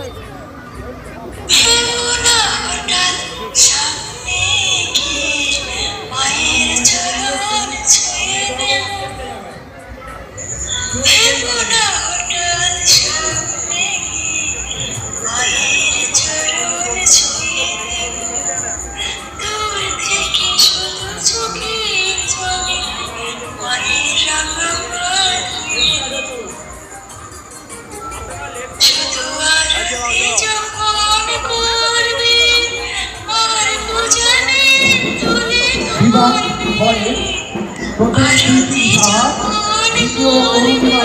হয়ে যাবে বিভাগ ভয়ে প্রথম সাহা দ্বিতীয় অরুণিমা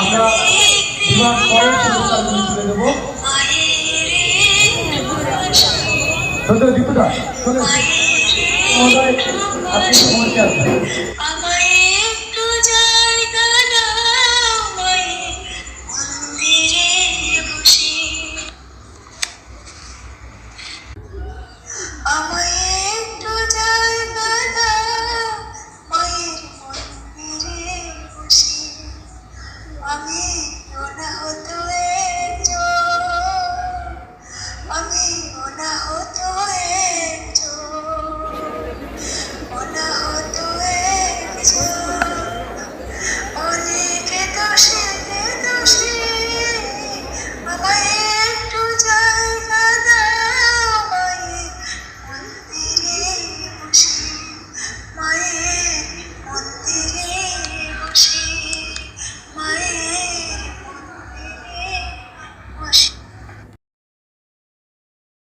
আমরা তুলে দেবো সন্ধ্যা দীপুদা শোনেন আপনি মঞ্চে আসবেন Oh no.